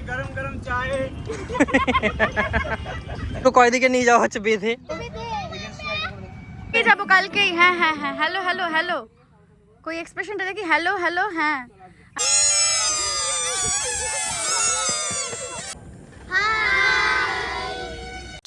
गरम गरम चाय। तो कोई दिखे नहीं जाओ चबे थे ये जब कल के हैं हैं हैं हेलो हेलो हेलो। कोई एक्सप्रेशन दे कि हेलो हेलो हैं। हाय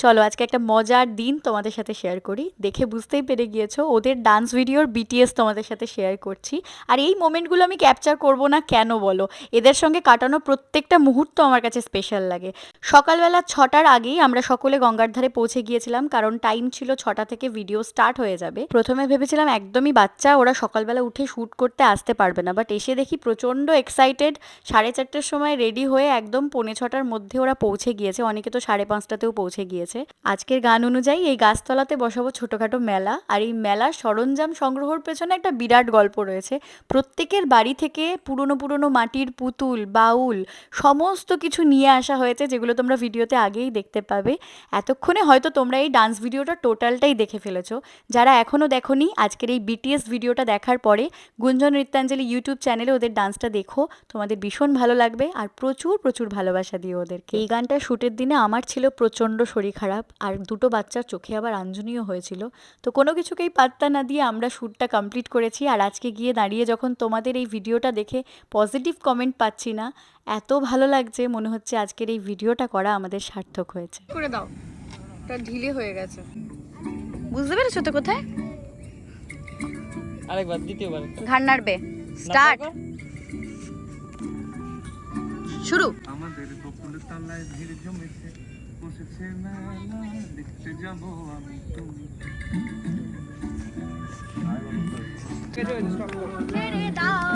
চলো আজকে একটা মজার দিন তোমাদের সাথে শেয়ার করি। দেখে বুঝতেই পেরে গিয়েছো, ওদের ডান্স ভিডিওর বিটিএস তোমাদের সাথে শেয়ার করছি। আর এই মোমেন্টগুলো আমি ক্যাপচার করব না কেন বলো? এদের সঙ্গে কাটানো প্রত্যেকটা মুহূর্ত আমার কাছে স্পেশাল লাগে। সকালবেলা ছটার আগেই আমরা সকলে গঙ্গার ধারে পৌঁছে গিয়েছিলাম, কারণ টাইম ছিল ছটা থেকে ভিডিও স্টার্ট হয়ে যাবে। প্রথমে ভেবেছিলাম একদমই বাচ্চা, ওরা সকালবেলা উঠে শ্যুট করতে আসতে পারবে না বাট এসে দেখি প্রচণ্ড এক্সাইটেড সাড়ে চারটের সময় রেডি হয়ে একদম পৌনে ছটার মধ্যে ওরা পৌঁছে গিয়েছে। অনেকে তো সাড়ে পাঁচটাতেও পৌঁছে গিয়েছে। আজকের গান অনুযায়ী এই গাছতলাতে বসাবো ছোটোখাটো মেলা আর এই মেলার সরঞ্জাম সংগ্রহর পেছনে একটা বিরাট গল্প রয়েছে। প্রত্যেকের বাড়ি থেকে পুরনো পুরনো মাটির পুতুল, বাউল সমস্ত কিছু নিয়ে আসা হয়েছে, যেগুলো তোমরা ভিডিওতে আগেই দেখতে পাবে। এতক্ষণে হয়তো তোমরা এই ডান্স ভিডিওটা টোটালটাই দেখে ফেলেছো। যারা এখনও দেখোনি, আজকের এই বিটিএস ভিডিওটা দেখার পরে গুঞ্জন নৃত্যাঞ্জলি ইউটিউব চ্যানেলে ওদের ডান্সটা দেখো। তোমাদের ভীষণ ভালো লাগবে আর প্রচুর প্রচুর ভালোবাসা দিও ওদেরকে। এই গানটা শ্যুটের দিনে আমার ছিল প্রচণ্ড শরীর খারাপ আর দুটো বাচ্চার চোখে আবার আঞ্জনীয় হয়েছিল। তো কোনো কিছুকেই পাত্তা না দিয়ে আমরা শ্যুটটা কমপ্লিট করেছি আর আজকে গিয়ে দাঁড়িয়ে যখন তোমাদের এই ভিডিওটা দেখে পজিটিভ কমেন্ট পাচ্ছি না এত ভালো লাগছে মনে হচ্ছে আজকের এই ভিডিওটা করা আমাদের সার্থক হয়েছে। করে দাও। এটা ঢিলে হয়ে গেছে। বুঝতে পেরেছ তো কোথায়? আরেকবার দ্বিতীয়বার। ঘাড় নাড়বে। স্টার্ট। শুরু। আমাদের বকুল তলায় ভিড় জমেছে। বসেছে মেলা দেখতে যাব আমি তুমি। ছেড়ে দাও।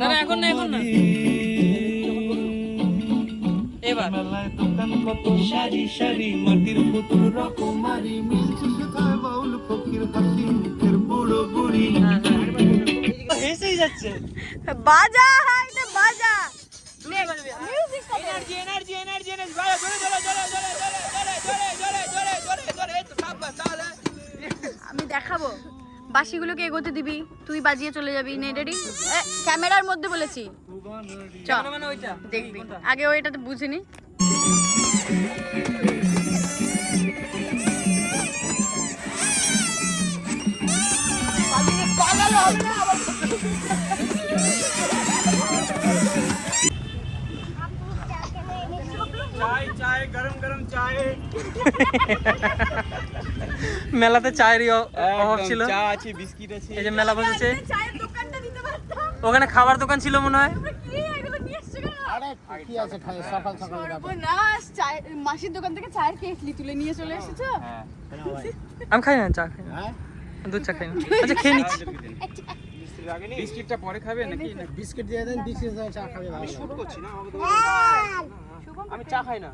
না না এখন না এখন না। এবার। মেলায় দোকান কত? সারি সারি মাটির পুতুল রকম। বাজা বাজা এনার্জি এনার্জি এনার্জি এনার্জি ভালো জোরে জোরে জোরে জোরে জোরে জোরে জোরে জোরে জোরে জোরে জোরে এই তো সাব্বাস তাহলে আমি দেখাবো বাসিগুলোকে এগোতে দিবি তুই বাজিয়ে চলে যাবি নে রেডি ক্যামেরার মধ্যে বলেছি মানে মানে দেখবি আগে ওইটাতে বুঝিনি মেলাতে চায়েরই অভাব ছিল। চা আছে বিস্কিট আছে। এই যে মেলা বসেছে। চায়ের দোকানটা দিতে পারতাম। ওখানে খাবার দোকান ছিল মনে হয়? চায়ের মাসির দোকান থেকে চায়ের কেটলি তুলে নিয়ে চলে এসেছ? আমি খাই না চা খাই হ্যাঁ? দুধ চা খাই না। আচ্ছা খেয়ে নিচ্ছি। বিস্কিটটা পরে খাবে নাকি? বিস্কিট দিয়ে দেন বিস্কিট দিয়ে চা খাবে শুট করছি না আমাকে আমি চা খাই না।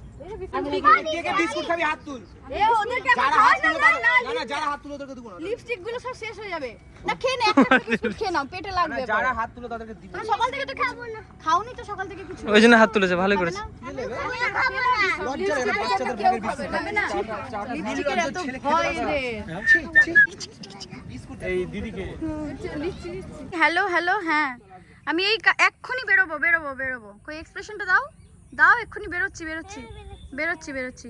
কে কে বিস্কুট খাবি হাত তুল। এ ওদেরকে যারা হাত তুলে না না না যারা হাত তুলে ওদেরকে দিব না। লিপস্টিকগুলো সব শেষ হয়ে যাবে। না খেয়ে নে একটা বিস্কুট খেয়ে নাও পেটে লাগবে যারা হাত তুলে তাদেরকে দিব। সকাল থেকে তো খাব না। খাওনি তো সকাল থেকে কিছু। ওই হাত তুলেছে ভালোই করেছে। লজ্জা লাগে বাচ্চাদের ভাগের বিস্কুট লিপস্টিকের এত ভয় রে এই দিদিকে। হ্যালো হ্যালো হ্যাঁ। আমি এই কা- এক্ষুনি বেরোবো বেরোবো বেরোবো। কই এক্সপ্রেশনটা দাও। দাও এক্ষুনি বেরোচ্ছি বেরোচ্ছি। বেরোচ্ছি বেরোচ্ছি।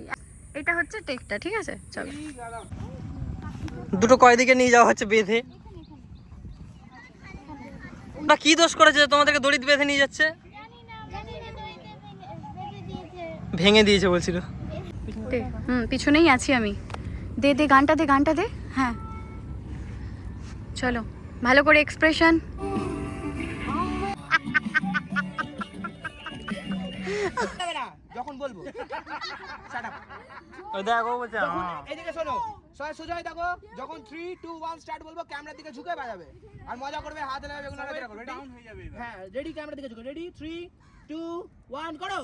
এটা হচ্ছে টেকটা ঠিক আছে? চলো। দুটো কয়দিকে নিয়ে যাওয়া হচ্ছে বেঁধে? না কি দোষ করেছে তোমাদেরকে দড়িতে বেঁধে নিয়ে যাচ্ছে? ভেঙে দিয়েছে বলছিল। হুম পিছনেই আছি আমি। দে দে গানটা দে গানটা দে। হ্যাঁ। চলো ভালো করে এক্সপ্রেশন যখন বলব দেখো বলছে হ্যাঁ। শোনো সবাই সোজা হয়ে থাকো যখন 3 2 1 স্টার্ট বলব ক্যামেরার দিকে ঝুঁকে বাজাবে আর মজা করবে হাত লাগাবে বেগুন লাগাবে রেডি ডাউন হয়ে যাবে হ্যাঁ রেডি ক্যামেরার দিকে ঝুঁকে রেডি 3 2 1 করো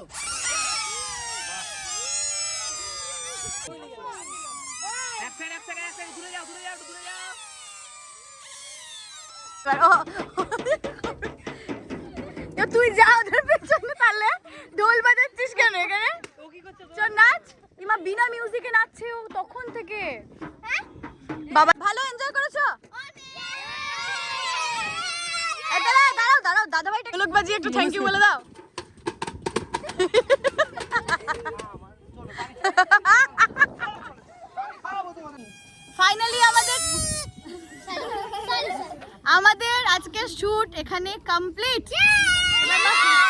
এক সাইড এক সাইড এক সাইড ঘুরে যাও ঘুরে যাও ঘুরে যাও তুই যা ওদের পেছনে তাহলে। ঢোল বাজাচ্ছিস কেন এখানে? চল নাচ। ইমা বিনা মিউজিকে নাচছে ও তখন থেকে। বাবা ভালো এনজয় করেছ? দাঁড়াও দাঁড়াও দাঁড়াও দাদা ভাইটা লোক বাজিয়ে একটু থ্যাংক ইউ বলে দাও। ফাইনালি আমাদের আমাদের আজকের শুট এখানে কমপ্লিট Bye.